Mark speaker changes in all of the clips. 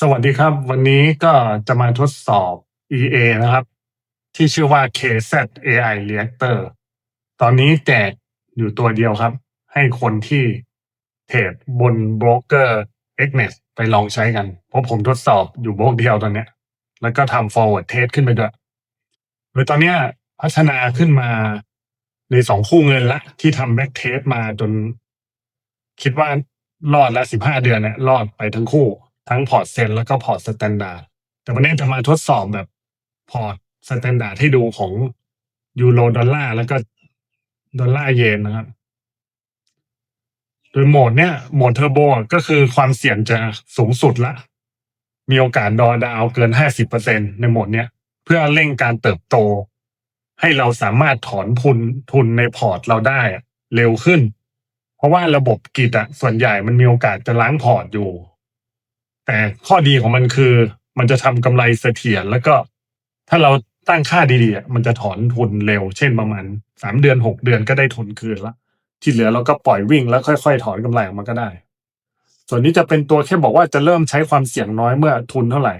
Speaker 1: สวัสดีครับ วันนี้ก็จะมาทดสอบ EA นะครับ ที่ชื่อว่า KZ AI Reactor ตอนนี้แจกอยู่ตัวเดียวครับ ให้คนที่เทรดบนโบรกเกอร์ Xnet ไปลองใช้กัน เพราะผมทดสอบอยู่โบรกเดียวตอนเนี้ย แล้วก็ทำ forward test ขึ้นไปด้วยโดยตอนเนี้ยพัฒนาขึ้นมาในสองคู่เงินละ ที่ทำ back test มาจน คิดว่ารอดล้วสิบห้าเดือนเนี่ยรอดไปทั้งคู่ ทั้งพอร์ตเซนแล้วก็พอร์ตสแตนดาร์ดแต่วันนี้จะมาทดสอบแบบพอร์ตสแตนดาร์ดให้ดูของยูโรดอลลาร์แล้วก็ดอลลาร์เยนนะครับ โดยโหมดเนี่ยโหมดเทอร์โบก็คือความเสี่ยงจะสูงสุดละ มีโอกาสดอดาวเกินห้าสิบเปอร์เซ็นในโหมดเนี้ย เพื่อเร่งการเติบโต ให้เราสามารถถอนทุนทุนในพอร์ตเราได้เร็วขึ้น เพราะว่าระบบกิจอะส่วนใหญ่มันมีโอกาสจะล้างพอร์ตอยู่ แต่ข้อดีของมันคือ มันจะทำกำไรเสถียรแล้วก็ ถ้าเราตั้งค่าดีๆมันจะถอนทุนเร็ว เช่นประมาณสามเดือนหกเดือนก็ได้ทุนคืนละที่เหลือเราก็ปล่อยวิ่งแล้วค่อย ๆ ถอนกำไรออกมาก็ได้ ส่วนนี้จะเป็นตัวแค่บอกว่าจะเริ่มใช้ความเสี่ยงน้อยเมื่อทุนเท่าไหร่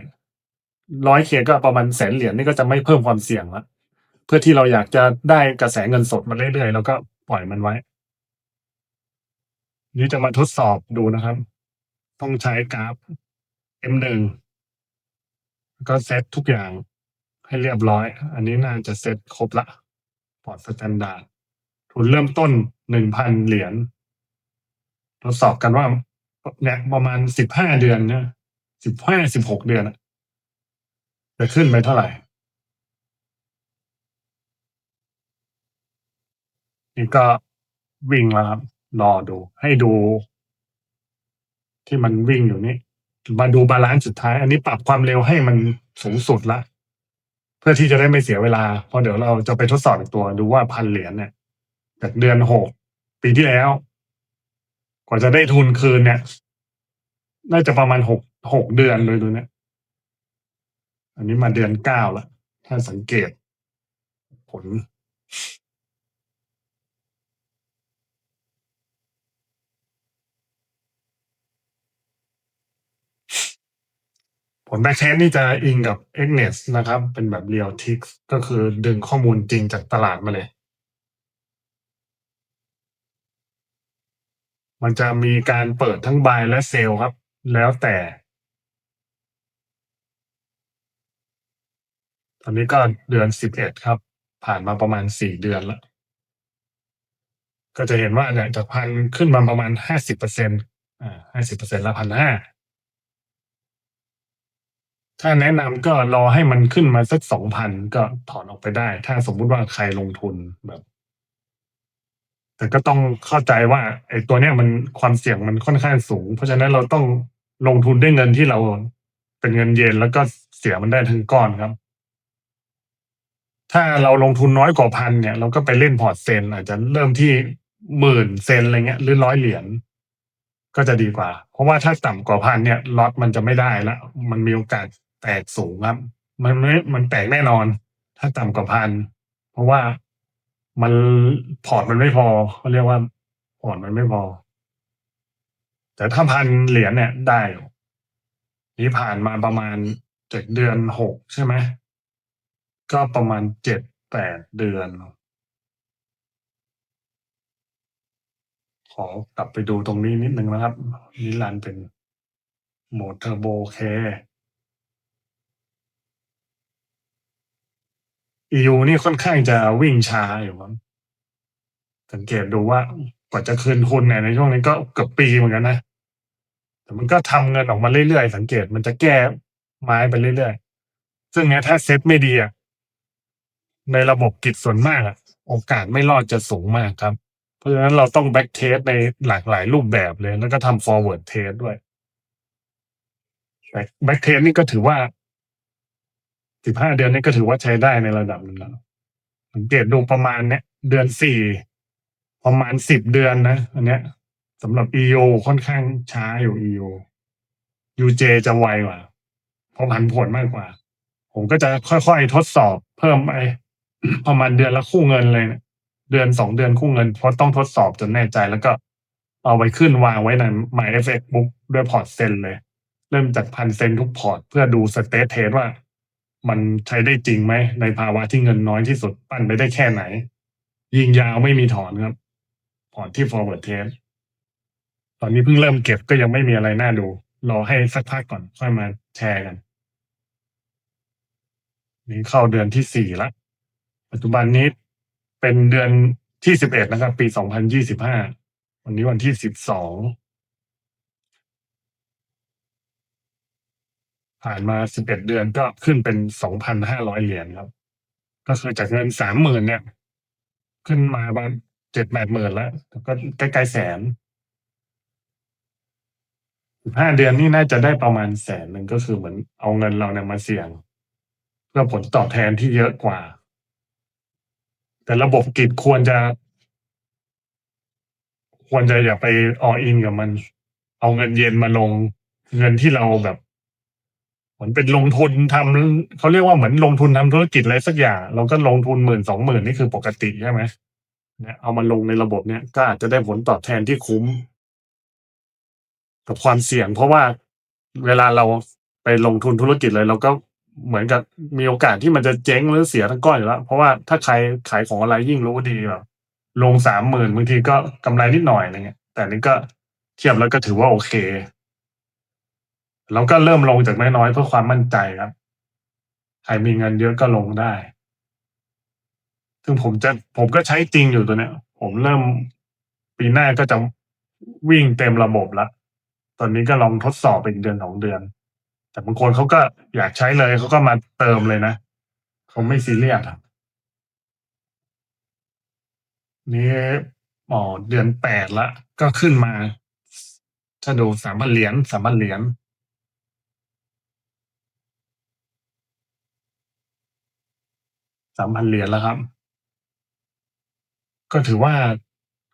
Speaker 1: ร้อยเคก็ประมาณแสนเหรียญนี่ก็จะไม่เพิ่มความเสี่ยงละเพื่อที่เราอยากจะได้กระแสเงินสดมาเรื่อยๆแล้วก็ปล่อยมันไว้ นี่จะมาทดสอบดูนะครับ ต้องใช้กราฟ M1 ก็เซตทุกอย่างให้เรียบร้อย อันนี้น่าจะเซตครบละพอร์ตสแตนดาร์ดทุนเริ่มต้นหนึ่งพันเหรียญทดสอบกันว่าเนี่ยประมาณสิบห้าเดือนเนี่ยสิบห้าสิบหกเดือนจะขึ้นไปเท่าไหร่นี่ก็วิ่งแล้วครับ รอดูให้ดู ที่มันวิ่งอยู่นี่ มาดูบาลานซ์สุดท้าย อันนี้ปรับความเร็วให้มันสูงสุดละ เพื่อที่จะได้ไม่เสียเวลา เพราะเดี๋ยวเราจะไปทดสอบอีกตัวดูว่าพันเหรียญเนี่ยจากเดือนหกปีที่แล้ว กว่าจะได้ทุนคืนเนี่ย น่าจะประมาณหกหกเดือนเลยดูเนี่ย อันนี้มาเดือนเก้าละถ้าสังเกตผล ผ ลแบ็กเทสนี่จะอิงกับ x n e t นะครับ เป็นแบบ Real t i x ก็คือดึงข้อมูลจริงจากตลาดมาเลย มันจะมีการเปิดทั้ง buy และ sell ครับ แล้วแต่ ตอนนี้ก็เดือน11ครับ ผ่านมาประมาณ4เดือนแล้ว ก็จะเห็นว่าเนี่ยจากพันขึ้นมาประมาณ50%อ่า50%ละพันห้า ถ้าแนะนำก็รอให้มันขึ้นมาสักสองพันก็ถอนออกไปได้ ถ้าสมมุติว่าใครลงทุนแบบ แต่ก็ต้องเข้าใจว่าไอ้ตัวเนี้ยมันความเสี่ยงมันค่อนข้างสูง เพราะฉะนั้นเราต้องลงทุนด้วยเงินที่เราเป็นเงินเย็นแล้วก็เสียมันได้ทั้งก้อนครับ ถ้าเราลงทุนน้อยกว่าพันเนี่ย เราก็ไปเล่นพอร์ตเซนอาจจะเริ่มที่หมื่นเซนอะไรเงี้ย หรือร้อยเหรียญก็จะดีกว่า เพราะว่าถ้าต่ำกว่าพันเนี่ยล็อตมันจะไม่ได้ละมันมีโอกาส แตกสูงครับ มันไม่มันแตกแน่นอน ถ้าต่ำกว่าพันเพราะว่ามันพอร์ตมันไม่พอเขาเรียกว่าพอร์ตมันไม่พอ แต่ถ้าพันเหรียญเนี่ยได้นี่ผ่านมาประมาณเจ็ดเดือนหกใช่ไหมก็ประมาณเจ็ดแปดเดือน ขอกลับไปดูตรงนี้นิดนึงนะครับนิรันเป็นโหมดเทอร์โบเค EU นี่ค่อนข้างจะวิ่งช้าอยู่ครับสังเกตดูว่ากว่าจะคืนทุนเนี่ยในช่วงนี้ก็เกือบปีเหมือนกันนะ แต่มันก็ทำเงินออกมาเรื่อยๆ สังเกตมันจะแก้ไม้ไปเรื่อยๆ ซึ่งเนี้ยถ้าเซ็ตไม่ดีอะในระบบกิจส่วนมากอะโอกาสไม่รอดจะสูงมากครับ เพราะฉะนั้นเราต้องแบ็กเทสในหลากหลายรูปแบบเลย แล้วก็ทำฟอร์เวิร์ดเทสด้วยแบ็กเทสนี่ก็ถือว่า สิบห้าเดือนนี่ก็ถือว่าใช้ได้ในระดับหนึงแล้วสังเกตดูประมาณเนี้ยเดือนสี่ประมาณสิบเดือนนะ อันเนี้ยสำหรับ EO ค่อนข้างช้าอยู่ EO UJ จะไวกว่าเพราะผันผวนมากกว่า ผมก็จะค่อยๆทดสอบเพิ่มไปประมาณเดือนละคู่เงินเลยนะเดือนสองเดือนคู่เงินเพราะต้องทดสอบจนแน่ใจแล้วก็เอาไว้ขึ้นวางไว้ใน MyFX Book ด้วยพอร์ตเซนเลย เริ่มจากพันเซนทุกพอร์ตเพื่อดูสเตทเทสว่า มันใช้ได้จริงไหม ในภาวะที่เงินน้อยที่สุดปั้นไปได้แค่ไหน ยิงยาวไม่มีถอนครับพอร์ตที่ forward test ตอนนี้เพิ่งเริ่มเก็บก็ยังไม่มีอะไรน่าดู รอให้สักพักก่อนค่อยมาแชร์กัน นี่เข้าเดือนที่สี่ละ ปัจจุบันนี้เป็นเดือนที่สิบเอ็ดนะครับ ปีสองพันยี่สิบห้าวันนี้วันที่สิบสอง ผ่านมาสิบเอ็ดเดือนก็ขึ้นเป็นสองพันห้าร้อยเหรียญครับ ก็คือจากเงินสามหมื่นเนี่ย ขึ้นมาประมาณเจ็ดแปดหมื่นแล้วก็ใกล้ๆแสนสิบห้าเดือนนี่น่าจะได้ประมาณแสนหนึ่งก็คือเหมือนเอาเงินเราเนี่ยมาเสี่ยง เพื่อผลตอบแทนที่เยอะกว่า แต่ระบบกิจควรจะ ควรจะอย่าไปออินกับมัน เอาเงินเย็นมาลง เงินที่เราแบบ เหมือนเป็นลงทุนทำเขาเรียกว่าเหมือนลงทุนทำธุรกิจอะไรสักอย่าง เราก็ลงทุนหมื่นสองหมื่นนี่คือปกติใช่ไหมเนี่ยเอามาลงในระบบเนี่ยก็อาจจะได้ผลตอบแทนที่คุ้ม กับความเสี่ยง เพราะว่าเวลาเราไปลงทุนธุรกิจเลยเราก็เหมือนกับมีโอกาสที่มันจะเจ๊งหรือเสียทั้งก้อนอยู่แล้ว เพราะว่าถ้าใครขายของอะไรยิ่งรู้ดีแบบลงสามหมื่นบางทีก็กำไรนิดหน่อยอะไรเงี้ย แต่นี่ก็เทียบแล้วก็ถือว่าโอเค เราก็เริ่มลงจากน้อยๆเพื่อความมั่นใจครับ ใครมีเงินเยอะก็ลงได้ ซึ่งผมจะผมก็ใช้จริงอยู่ตัวเนี้ย ผมเริ่มปีหน้าก็จะวิ่งเต็มระบบละตอนนี้ก็ลองทดสอบเป็นเดือนสองเดือน แต่บางคนเขาก็อยากใช้เลยเขาก็มาเติมเลยนะเขาไม่ซีเรียสครับนี่อ๋อเดือนแปดละก็ขึ้นมา ถ้าดูสามพันเหรียญสามพันเหรียญ สามพันเหรียญแล้วครับ ก็ถือว่า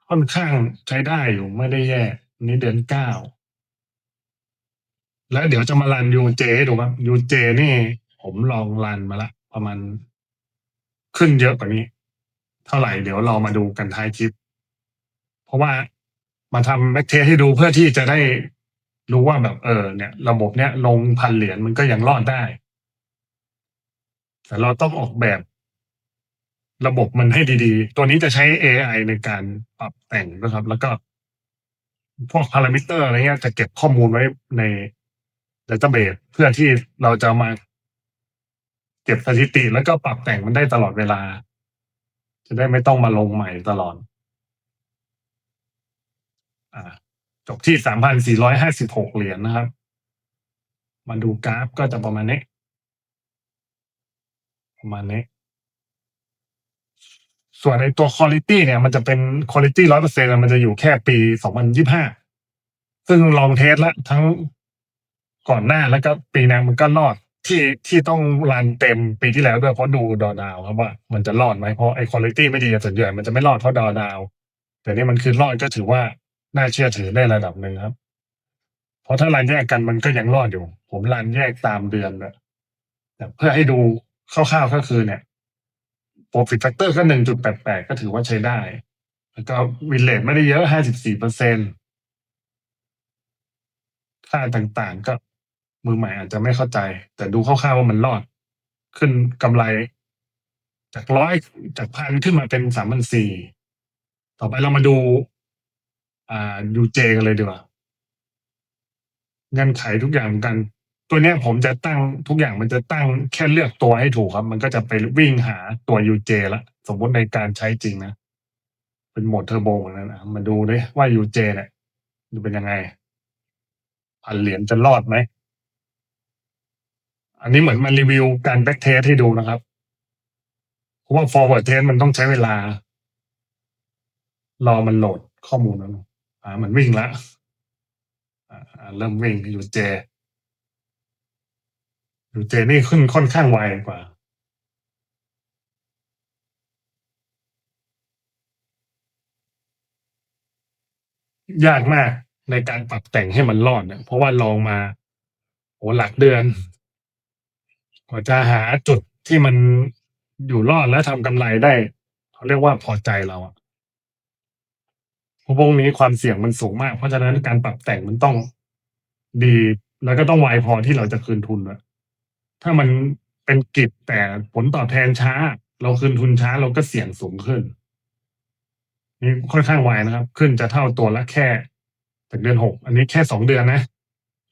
Speaker 1: ค่อนข้างใช้ได้อยู่ไม่ได้แย่นนี้เดือนเก้าแล้วเดี๋ยวจะมารันยูเจให้ดูครับยูเจนี่ ผมลองรันมาละ ประมาณขึ้นเยอะกว่านี้ เท่าไหร่เดี๋ยวเรามาดูกันท้ายคลิป เพราะว่ามาทำแบ็กเทสให้ดูเพื่อที่จะได้รู้ว่าแบบเออเนี่ย ระบบเนี้ยลงพันเหรียญมันก็ยังรอดได้ แต่เราต้องออกแบบ ระบบมันให้ดีๆ ตัวนี้จะใช้ AI ในการปรับแต่งนะครับ แล้วก็ พวกพารามิเตอร์อะไรเงี้ยจะเก็บข้อมูลไว้ในดัตเตอร์เบสเพื่อที่เราจะมา เก็บสถิติ แล้วก็ปรับแต่งมันได้ตลอดเวลา จะได้ไม่ต้องมาลงใหม่ตลอด อ่า จบที่สามพันสี่ร้อยห้าสิบหกเหรียญนะครับ มาดูกราฟก็จะประมาณนี้ ประมาณนี้ ส่วนในตัวคุณ i t y เนี่ย มันจะเป็นคุณ i t y ร้อยเปอร์เซ็นต์มันจะอยู่แค่ปีสองพันยี่ห้าซึ่งลองเทสแล้วทั้งก่อนหน้าแล้วก็ปีนั้นมันก็รอดที่ที่ต้องรันเต็มปีที่แล้วด้วยเพราะดูดอดาวครับว่ามันจะรอดไหมเพราะไอ้คุณ i t y ไม่ดีส่วนใหญ่มันจะไม่รอดเพราะดอดาว แต่นี่มันคือรอดก็ถือว่าน่าเชื่อถือได้ระดับหนึ่งครับ เพราะถ้ารันแยกกันมันก็ยังรอดอยู่ ผมรันแยกตามเดือนนะแต่เพื่อให้ดูคร่าวๆก็คือเนี่ย profit factor ก็หนึ่งจุดแปดแปดก็ถือว่าใช้ได้ แล้วก็วินเลทไม่ได้เยอะห้าสิบสี่เปอร์เซ็นค่าต่างๆ ก็มือใหม่อาจจะไม่เข้าใจ แต่ดูคร่าวๆว่ามันรอด ขึ้นกำไร จากร้อยจากพันขึ้นมาเป็นสามพันสี่ต่อไปเรามาดู อ่ายูเจกันเลยดีกว่าเงื่อนไขทุกอย่างกัน ตัวเนี้ยผมจะตั้งทุกอย่างมันจะตั้งแค่เลือกตัวให้ถูกครับ มันก็จะไปวิ่งหาตัว UJ ละสมมติในการใช้จริงนะ เป็นโหมดเทอร์โบเหมือนกันนะมาดูดิว่า UJ เนี่ยจะเป็นยังไงพันเหรียญจะรอดไหม อันนี้เหมือนมารีวิวการแบ็กเทสให้ดูนะครับ เพราะว่า forward test มันต้องใช้เวลา รอมันโหลดข้อมูลนั้นอ่า มันวิ่งแล้วอ่า เริ่มวิ่งยูเจ เจนี่ขึ้นค่อนข้างไวกว่า ยากมากในการปรับแต่งให้มันรอดเนี่ยเพราะว่าลองมาโอ้หลักเดือน กว่าจะหาจุดที่มันอยู่รอดและทำกำไรได้เขาเรียกว่าพอใจเราอะพวกนี้ความเสี่ยงมันสูงมาก เพราะฉะนั้นการปรับแต่งมันต้องดี แล้วก็ต้องไวพอที่เราจะคืนทุนด้วย ถ้ามันเป็นกิจแต่ผลตอบแทนช้า เราคืนทุนช้าเราก็เสี่ยงสูงขึ้น นี่ค่อนข้างไวนะครับ ขึ้นจะเท่าตัวละแค่จากเดือนหกอันนี้แค่สองเดือนนะ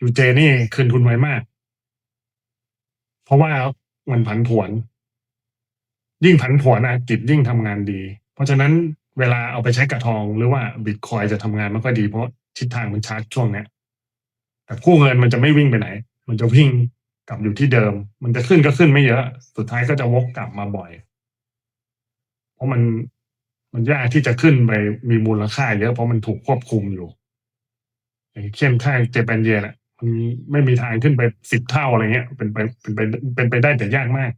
Speaker 1: ยูเจนี่คืนทุนไวมาก เพราะว่ามันผันผวน ยิ่งผันผวนอะกิจยิ่งทำงานดี เพราะฉะนั้นเวลาเอาไปใช้กับทองหรือว่าบิตคอยจะทำงานไม่ค่อยดีเพราะทิศทางมันชาร์จช่วงเนี้ยแต่กู้เงินมันจะไม่วิ่งไปไหน มันจะวิ่ง กลับอยู่ที่เดิม มันจะขึ้นก็ขึ้นไม่เยอะ สุดท้ายก็จะวกกลับมาบ่อย เพราะมันมันยากที่จะขึ้นไปมีมูลค่าเยอะเพราะมันถูกควบคุมอยู่อย่างเช่นค่าเจแปนเยนอะมันไม่มีทางขึ้นไปสิบเท่าอะไรเงี้ย เป็นไปเป็นไปเป็นไปได้แต่ยากมาก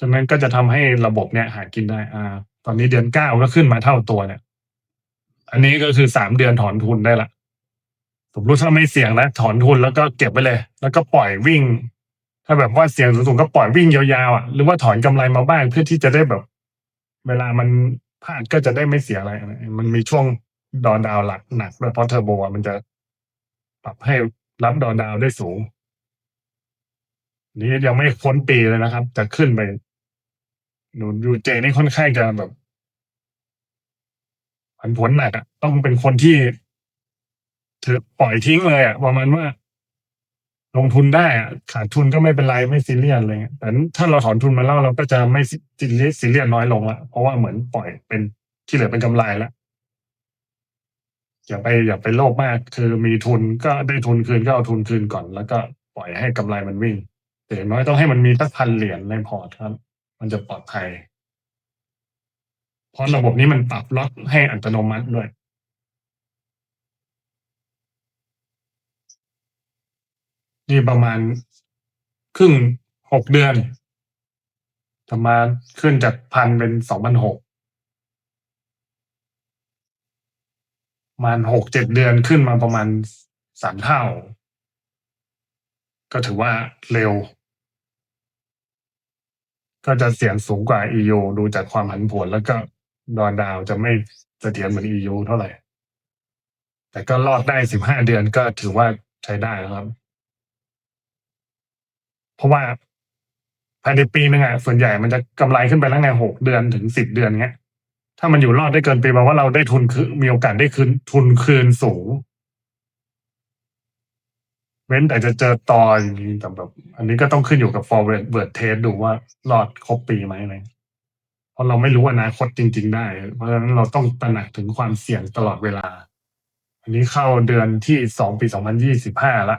Speaker 1: ฉะนั้นก็จะทำให้ระบบเนี้ยหากินได้ อ่า ตอนนี้เดือนเก้าก็ขึ้นมาเท่าตัวเนี่ย อันนี้ก็คือสามเดือนถอนทุนได้ละ สมมติถ้าไม่เสี่ยงนะถอนทุนแล้วก็เก็บไปเลย แล้วก็ปล่อยวิ่ง ถ้าแบบว่าเสี่ยงสูงๆก็ปล่อยวิ่งยาวๆอะหรือว่าถอนกำไรมาบ้างเพื่อที่จะได้แบบ เวลามันพลาดก็จะได้ไม่เสียอะไร มันมีช่วงดอดาวหลักหนักด้วยเพราะเทอร์โบอะมันจะปรับให้รับดอดาวได้สูง นี่ยังไม่พ้นปีเลยนะครับ จะขึ้นไปหนูยูเจนี่ค่อนข้างจะแบบผันผวนหนักอะต้องเป็นคนที่ ถือปล่อยทิ้งเลยอะประมาณว่า ลงทุนได้อะขาดทุนก็ไม่เป็นไรไม่ซีเรียสอะไรเงี้ยแต่ถ้าเราถอนทุนมาแล้วเราก็จะไม่ซีเรียสซีเรียสน้อยลงละเพราะว่าเหมือนปล่อยเป็นที่เหลือเป็นกำไรแล้วอย่าไปอย่าไปโลภมาก คือมีทุนก็ได้ทุนคืนก็เอาทุนคืนก่อน แล้วก็ปล่อยให้กำไรมันวิ่งแต่อย่างน้อยต้องให้มันมีสักพันเหรียญในพอร์ตครับ มันจะปลอดภัยเพราะระบบนี้มันปรับล็อตให้อัตโนมัติด้วย นี่ประมาณครึ่งหกเดือนจะมาขึ้นจากพันเป็นสองพันหกมาณหกเจ็ดเดือนขึ้นมาประมาณสามเท่า ก็ถือว่าเร็ว ก็จะเสี่ยงสูงกว่า EU ดูจากความผันผวนแล้วก็ดอนดาวจะไม่เสถียรเหมือน EU เท่าไหร่ แต่ก็รอดได้สิบห้าเดือนก็ถือว่าใช้ได้แล้วครับ เพราะว่าภายในปีหนึ่งอะส่วนใหญ่มันจะกำไรขึ้นไปแล้วไงหกเดือนถึงสิบเดือนเงี้ย ถ้ามันอยู่รอดได้เกินปีแปลว่าเราได้ทุนคือมีโอกาสได้คืนทุนคืนสูงเว้นแต่จะเจอตอนี้แต่แบบ อันนี้ก็ต้องขึ้นอยู่กับ forward word test ดูว่ารอดครบปีไหมอะไรเพราะเราไม่รู้อนาคตจริง ๆ ได้ เพราะฉะนั้นเราต้องตระหนักถึงความเสี่ยงตลอดเวลา อันนี้เข้าเดือนที่สองปีสองพันยี่สิบห้าละ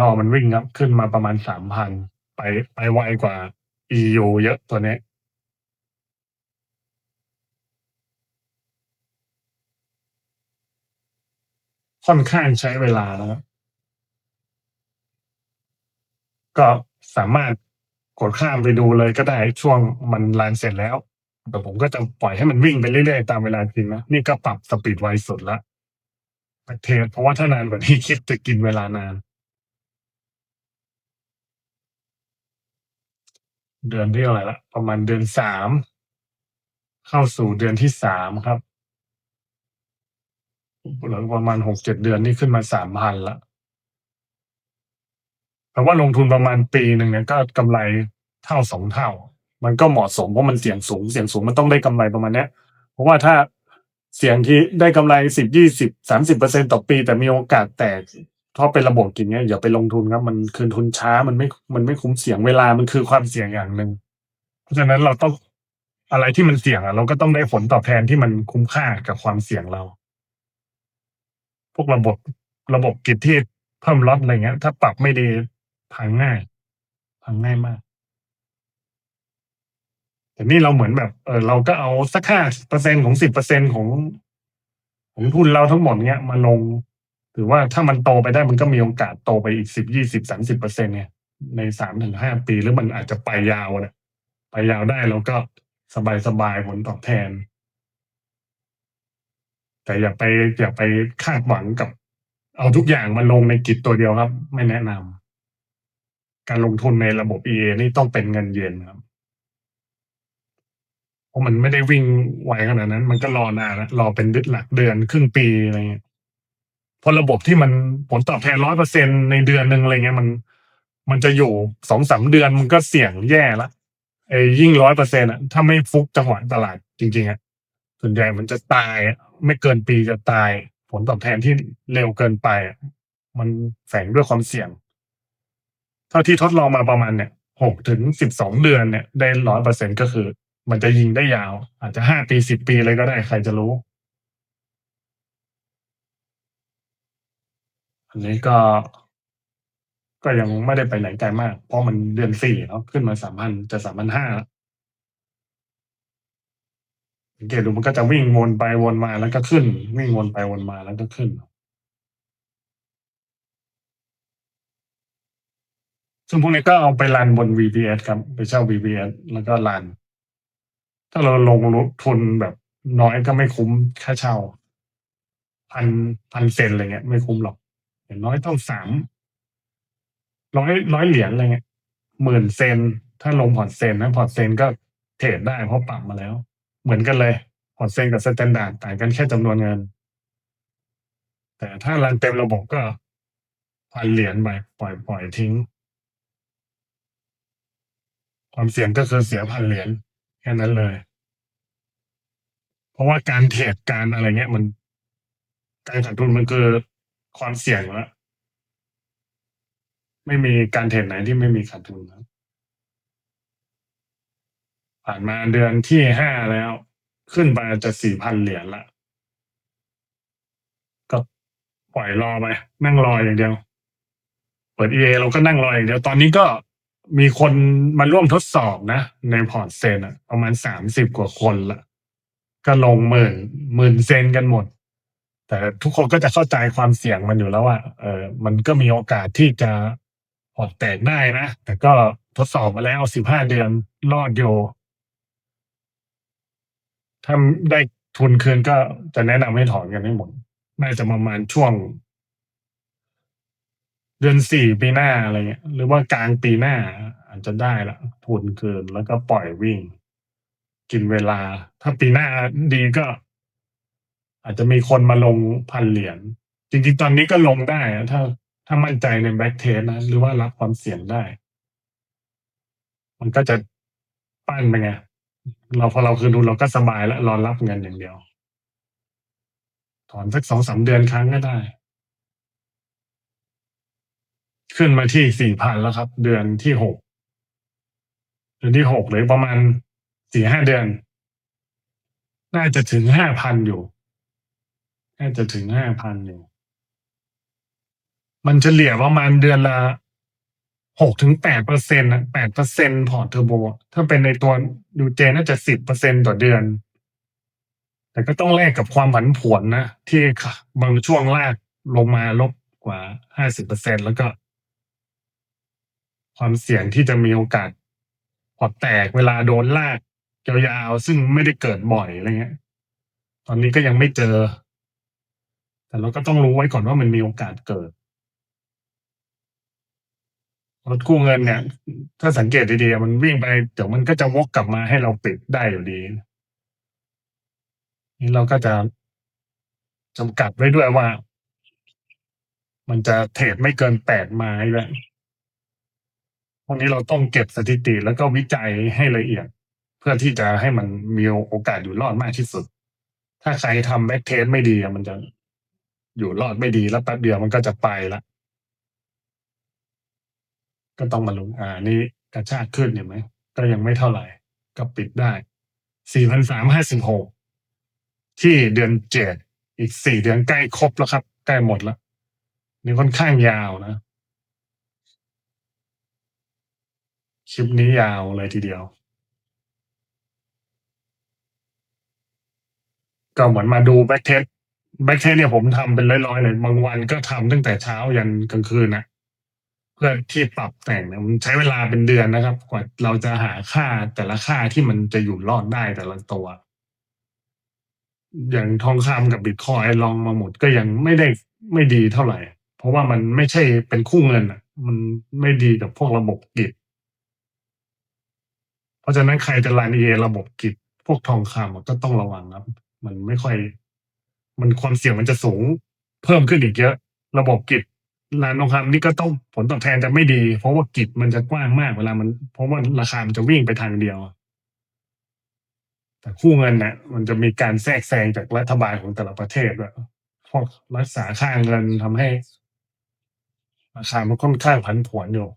Speaker 1: รอมันวิ่งครับขึ้นมาประมาณสามพันไปไปไวกว่า EU เยอะตัวนี้ค่อนข้างใช้เวลานะครับก็สามารถกดข้ามไปดูเลยก็ได้ช่วงมันรันเสร็จแล้ว แต่ผมก็จะปล่อยให้มันวิ่งไปเรื่อยๆตามเวลาจริงนะ นี่ก็ปรับสปีดไวสุดละประเทศเพราะว่าถ้านานกว่านี้คิดจะกินเวลานาน เดือนที่อะไรละประมาณเดือนสามเข้าสู่เดือนที่สามครับหลังประมาณหกเจ็ดเดือนนี่ขึ้นมาสามพันละแปลว่าลงทุนประมาณปีหนึ่งเนี่ยก็กำไรเท่าสองเท่า มันก็เหมาะสมเพราะมันเสี่ยงสูง เสี่ยงสูงมันต้องได้กำไรประมาณเนี้ย เพราะว่าถ้าเสี่ยงที่ได้กำไรสิบยี่สิบสามสิบเปอร์เซ็นต่อปี แต่มีโอกาสแตก เพราะเป็นระบบอย่างเงี้ยอย่าไปลงทุนครับ มันคืนทุนช้ามันไม่มันไม่คุ้มเสี่ยงเวลามันคือความเสี่ยงอย่างหนึ่งเพราะฉะนั้นเราต้องอะไรที่มันเสี่ยงอะเราก็ต้องได้ผลตอบแทนที่มันคุ้มค่ากับความเสี่ยงเรา พวกระบบระบบกิจที่เพิ่มล็อตอะไรเงี้ย ถ้าปรับไม่ดีพังง่ายพังง่ายมากแต่นี่เราเหมือนแบบเออเราก็เอาสักห้าเปอร์เซ็นของสิบเปอร์เซ็นของของทุนเราทั้งหมดเนี้ยมาลง ถือว่าถ้ามันโตไปได้มันก็มีโอกาสโตไปอีกสิบยี่สิบสามสิบเปอร์เซ็นเนี่ยในสามถึงห้าปีหรือมันอาจจะไปยาวเนี่ยไปยาวได้เราก็สบายสบายผลตอบแทน แต่อย่าไปอย่าไปคาดหวังกับ เอาทุกอย่างมาลงในกิจตัวเดียวครับ ไม่แนะนำการลงทุนในระบบ EA นี่ต้องเป็นเงินเย็นครับเพราะมันไม่ได้วิ่งไวขนาดนั้น มันก็รอนานรอเป็นหลักเดือนครึ่งปีอะไรเงี้ย พอระบบที่มันผลตอบแทนร้อยเปอร์เซ็นในเดือนหนึ่งอะไรเงี้ยมัน มันจะอยู่สองสามเดือนมันก็เสี่ยงแย่ละไอ้ยิ่งร้อยเปอร์เซ็นอะถ้าไม่ฟุกจังหวะตลาดจริงๆอะส่วนใหญ่มันจะตาย ไม่เกินปีจะตาย ผลตอบแทนที่เร็วเกินไปอะมันแฝงด้วยความเสี่ยง เท่าที่ทดลองมาประมาณเนี่ยหกถึงสิบสองเดือนเนี่ยได้ร้อยเปอร์เซ็นก็คือ มันจะยิงได้ยาว อาจจะห้าปีสิบปีเลยก็ได้ใครจะรู้ อันนี้ก็ ก็ยังไม่ได้ไปไหนไกลมาก เพราะมันเดือนสี่เนาะขึ้นมาสามพันจะสามพันห้าสังเกตดูมันก็จะวิ่งวนไปวนมาแล้วก็ขึ้น วิ่งวนไปวนมาแล้วก็ขึ้น ซึ่งพวกนี้ก็เอาไปรันบน VPS ครับ ไปเช่า VPS แล้วก็รัน ถ้าเราลงทุนแบบน้อยก็ไม่คุ้มค่าเช่า พันพันเซนอะไรเงี้ยไม่คุ้มหรอก อย่างน้อยต้องสามร้อยร้อยเหรียญอะไรเงี้ยหมื่นเซน ถ้าลงพอร์ตเซนนะพอร์ตเซนก็เทรดได้เพราะปรับมาแล้ว เหมือนกันเลยพอร์ตเซนกับสแตนดาร์ดต่างกันแค่จำนวนเงิน แต่ถ้ารันเต็มระบบก็พันเหรียญไปปล่อยปล่อยทิ้ง ความเสี่ยงก็คือเสียพันเหรียญแค่นั้นเลย เพราะว่าการเทรดการอะไรเงี้ยมันการขาดทุนมันคือ ความเสี่ยงแล้วไม่มีการเทรดไหนที่ไม่มีขาดทุนครับ ผ่านมาเดือนที่ห้าแล้ว ขึ้นไปจะสี่พันเหรียญละก็ปล่อยรอไป นั่งรออย่างเดียว เปิด EA เราก็นั่งรออย่างเดียว ตอนนี้ก็มีคนมาร่วมทดสอบนะ ในพอร์ตเซนอะประมาณสามสิบกว่าคนละก็ลงหมื่นหมื่นเซนกันหมด แต่ทุกคนก็จะเข้าใจความเสี่ยงมันอยู่แล้วว่าเออมันก็มีโอกาสที่จะพอร์ตแตกได้นะ แต่ก็ทดสอบมาแล้วสิบห้าเดือนรอดโยถ้าได้ทุนคืนก็จะแนะนำให้ถอนกันให้หมด น่าจะประมาณช่วง เดือนสี่ปีหน้าอะไรเงี้ย หรือว่ากลางปีหน้า อาจจะได้ละทุนคืนแล้วก็ปล่อยวิ่ง กินเวลา ถ้าปีหน้าดีก็ อาจจะมีคนมาลงพันเหรียญจริงๆ ตอนนี้ก็ลงได้ถ้าถ้ามั่นใจในแบ็กเทสนะหรือว่ารับความเสี่ยงได้ มันก็จะปั้นไปไงเราพอเราคืนทุนเราก็สบายแล้วรอรับเงินอย่างเดียว ถอนสักสองสามเดือนครั้งก็ได้ ขึ้นมาที่สี่พันแล้วครับ เดือนที่หกเดือนที่หกหรือประมาณสี่ห้าเดือน น่าจะถึงห้าพันอยู่ น่าจะถึงห้าพันอยู่มันเฉลี่ยประมาณเดือนละหกถึงแปดเปอร์เซ็นต์นะแปดเปอร์เซ็นพอร์ตเทอร์โบ ถ้าเป็นในตัวยูเจน่าจะสิบเปอร์เซ็นต่อเดือน แต่ก็ต้องแลกกับความผันผวนนะ ที่บางช่วงแรกลงมาลบกว่าห้าสิบเปอร์เซ็นแล้วก็ ความเสี่ยงที่จะมีโอกาสพอร์ตแตกเวลาโดนลากยาวๆซึ่งไม่ได้เกิดบ่อยอะไรเงี้ย ตอนนี้ก็ยังไม่เจอ แต่เราก็ต้องรู้ไว้ก่อนว่ามันมีโอกาสเกิดรถกู้เงินเนี่ย ถ้าสังเกตดีๆมันวิ่งไปเดี๋ยวมันก็จะวกกลับมาให้เราปิดได้อยู่ดีนี่เราก็จะจำกัดไว้ด้วยว่า มันจะเทรดไม่เกินแปดไม้แล้วพวกนี้เราต้องเก็บสถิติแล้วก็วิจัยให้ละเอียด เพื่อที่จะให้มันมีโอกาสอยู่รอดมากที่สุด ถ้าใครทำแบ็กเทสไม่ดีมันจะ อยู่รอดไม่ดีแล้วแป๊บเดียวมันก็จะไปละก็ต้องมาลงอ่านี่กระชากขึ้นเห็นไหมก็ยังไม่เท่าไหร่ ก็ปิดได้สี่พันสามห้าสิบหกที่เดือนเจ็ดอีกสี่เดือนใกล้ครบแล้วครับ ใกล้หมดแล้ว นี่ค่อนข้างยาวนะ คลิปนี้ยาวเลยทีเดียว ก็เหมือนมาดูแบ็กเทส แบ็กเทสเนี่ยผมทำเป็นร้อยๆเลยบางวันก็ทำตั้งแต่เช้ายันกลางคืนนะเพื่อที่ปรับแต่งเนี่ยมันใช้เวลาเป็นเดือนนะครับ กว่าเราจะหาค่าแต่ละค่าที่มันจะอยู่รอดได้แต่ละตัว อย่างทองคำกับบิตคอยลองมาหมดก็ยังไม่ได้ไม่ดีเท่าไหร่ เพราะว่ามันไม่ใช่เป็นคู่เงินอะ มันไม่ดีกับพวกระบบกิจเพราะฉะนั้นใครจะรันเอระบบกิจพวกทองคำก็ต้องระวังครับ มันไม่ค่อย มันความเสี่ยงมันจะสูงเพิ่มขึ้นอีกเยอะ ระบบกิจร้านทองคำนี่ก็ต้องผลตอบแทนจะไม่ดี เพราะว่ากิจมันจะกว้างมากเวลามัน เพราะว่าราคามันจะวิ่งไปทางเดียว แต่คู่เงินเนี่ยมันจะมีการแทรกแซงจากรัฐบาลของแต่ละประเทศด้วยพวกรักษาค่าเงินทำให้ราคามันค่อนข้างผันผวนอยู่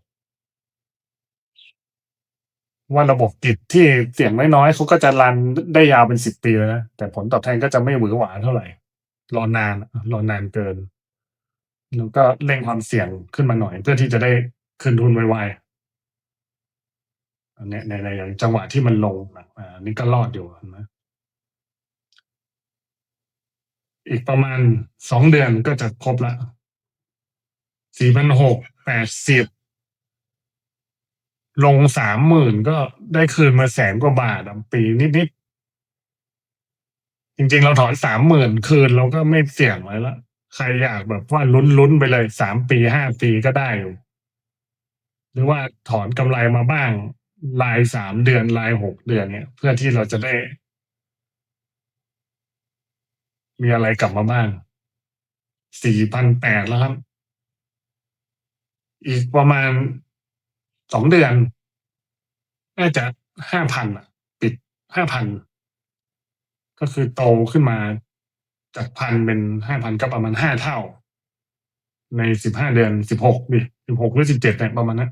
Speaker 1: ว่าระบบกิจที่เสี่ยงไม่น้อยเขาก็จะรันได้ยาวเป็นสิบปีเลยนะแต่ผลตอบแทนก็จะไม่หวือหวาเท่าไหร่ รอนานรอนานเกิน แล้วก็เร่งความเสี่ยงขึ้นมาหน่อย เพื่อที่จะได้คืนทุนไวๆอันเนี้ยในในจังหวะที่มันลงนะอ่านี่ก็รอดอยู่นะอีกประมาณสองเดือนก็จะครบละสี่พันหกแปดสิบลงสามหมื่นก็ได้คืนมาแสนกว่าบาทอปีนิดๆ จริง ๆ เราถอนสามหมื่นคืนเราก็ไม่เสี่ยงเลยละใครอยากแบบว่าลุ้นๆไปเลยสามปีห้าปีก็ได้อยู่หรือว่าถอนกำไรมาบ้างรายสามเดือนรายหกเดือนเนี่ย เพื่อที่เราจะได้ มีอะไรกลับมาบ้างสี่พันแปดแล้วครับ อีกประมาณสองเดือน น่าจะห้าพันอะ ปิดห้าพัน ก็คือโตขึ้นมาจากพันเป็นห้าพันก็ประมาณห้าเท่า ในสิบห้าเดือนสิบหกดิสิบหกหรือสิบเจ็ดเนี่ยประมาณนั้น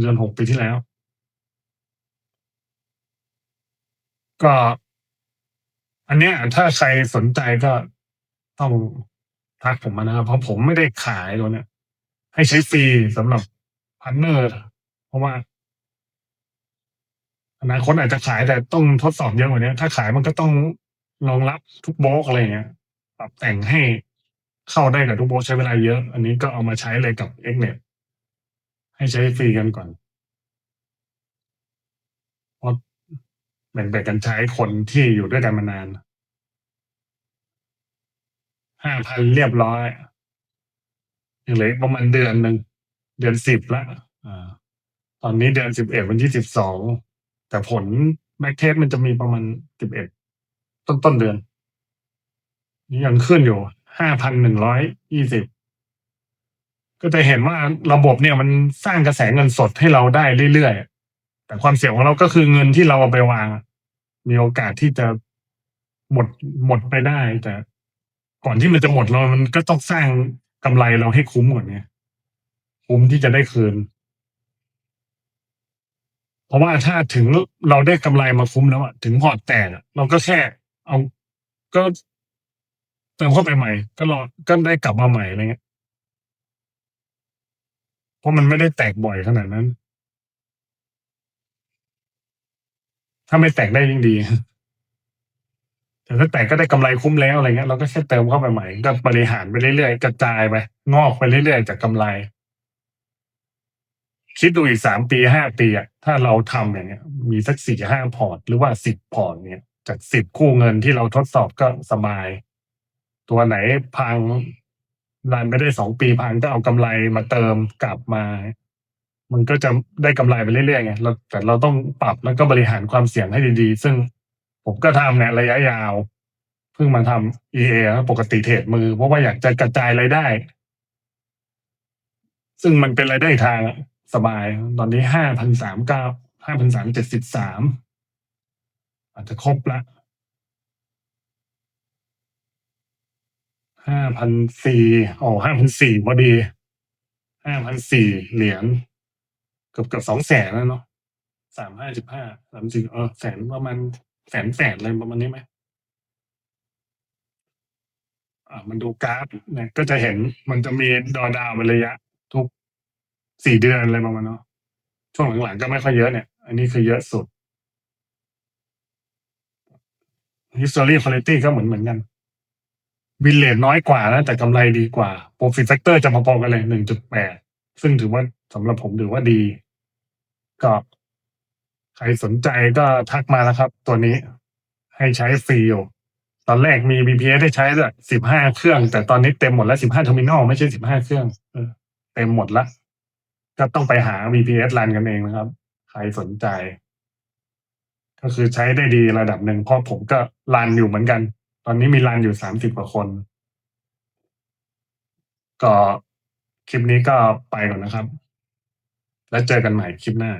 Speaker 1: เดือนหกปีที่แล้ว ก็ อันเนี้ย ถ้าใครสนใจก็ต้องทักผมมานะครับเพราะผมไม่ได้ขายตัวเนี้ยให้ใช้ฟรีสำหรับพาร์ทเนอร์ เพราะว่า อนาคตอาจจะขายแต่ต้องทดสอบเยอะกว่านี้ถ้าขายมันก็ต้องรองรับทุกโบล็อกอะไรเงี้ยปรับแต่งให้เข้าได้กับทุกโบล็อกใช้เวลาเยอะ อันนี้ก็เอามาใช้เลยกับ Xnet ให้ใช้ฟรีกันก่อนเพราะแบ่งๆกันใช้คนที่อยู่ด้วยกันมานานห้าพันเรียบร้อยยังเหลืออีกประมาณเดือนหนึ่งเดือนสิบละอ่า ตอนนี้เดือนสิบเอ็ดวันที่สิบสอง แต่ผลแบ็กเทสมันจะมีประมาณสิบเอ็ดต้นต้นเดือน ยังขึ้นอยู่ห้าพันหนึ่งร้อยยี่สิบก็จะเห็นว่าระบบเนี่ยมันสร้างกระแสเงินสดให้เราได้เรื่อยๆ แต่ความเสี่ยงของเราก็คือเงินที่เราเอาไปวาง มีโอกาสที่จะหมดหมดไปได้ แต่ก่อนที่มันจะหมดเรา มันก็ต้องสร้างกำไรเราให้คุ้มก่อนเนี่ยคุ้มที่จะได้คืน เพราะว่าถ้าถึงเราได้กำไรมาคุ้มแล้วอะถึงพอร์ตแตกอะเราก็แค่เอาก็เติมเข้าไปใหม่ ก็รอก็ได้กลับมาใหม่อะไรเงี้ยเพราะมันไม่ได้แตกบ่อยขนาดนั้น ถ้าไม่แตกได้ยิ่งดีแต่ถ้าแตกก็ได้กำไรคุ้มแล้วอะไรเงี้ยเราก็แค่เติมเข้าไปใหม่ก็บริหารไปเรื่อยๆกระจายไปงอกไปเรื่อยๆจากกำไร คิดดูอีกสามปีห้าปีอะถ้าเราทำอย่างเงี้ย มีสักสี่ห้าพอร์ต หรือว่าสิบพอร์ตเนี้ยจากสิบคู่เงินที่เราทดสอบก็สบาย ตัวไหนพังรันไปได้สองปีพังก็เอากำไรมาเติมกลับมา มันก็จะได้กำไรไปเรื่อยๆไงเราแต่เราต้องปรับแล้วก็บริหารความเสี่ยงให้ดีๆ ซึ่งผมก็ทำเนี่ยระยะยาว เพิ่งมาทำ EA ปกติเทรดมือ เพราะว่าอยากจะกระจายรายได้ ซึ่งมันเป็นรายได้ทาง สบาย ตอนนี้ห้าพันสามเก้าห้าพันสามเจ็ดสิบสามอาจจะครบละห้าพันสี่อ๋อห้าพันสี่พอดีห้าพันสี่เหรียญเกือบเกือบสองแสนแล้วเนาะสามห้าสิบห้าสามสี่เออแสนประมาณแสนแสนอะไรประมาณนี้ไหมอ่ามันดูกราฟเนี่ยก็จะเห็นมันจะมีดอดาวเป็นระยะ ทุก สี่เดือนอะไรประมาณเนาะช่วงหลังๆก็ไม่ค่อยเยอะเนี่ย อันนี้คือเยอะสุด history quality ก็เหมือนเหมือนกันบินเลทน้อยกว่านะ แต่กำไรดีกว่า profit factor จะพอๆกันเลยหนึ่งจุดแปดซึ่งถือว่าสำหรับผมถือว่าดี ก็ ใครสนใจก็ทักมาแล้วครับ ตัวนี้ให้ใช้ฟรีอยู่ ตอนแรกมี BPS ได้ใช้ด้วยสิบห้าเครื่อง แต่ตอนนี้เต็มหมดแล้วสิบห้าเทอร์มินอลไม่ใช่สิบห้าเครื่องเออเต็มหมดและ ก็ต้องไปหา VPS รันกันเองนะครับ ใครสนใจ ก็คือใช้ได้ดีระดับหนึ่งเพราะผมก็รันอยู่เหมือนกัน ตอนนี้มีรันอยู่สามสิบกว่าคน ก็คลิปนี้ก็ไปก่อนนะครับ แล้วเจอกันใหม่คลิปหน้า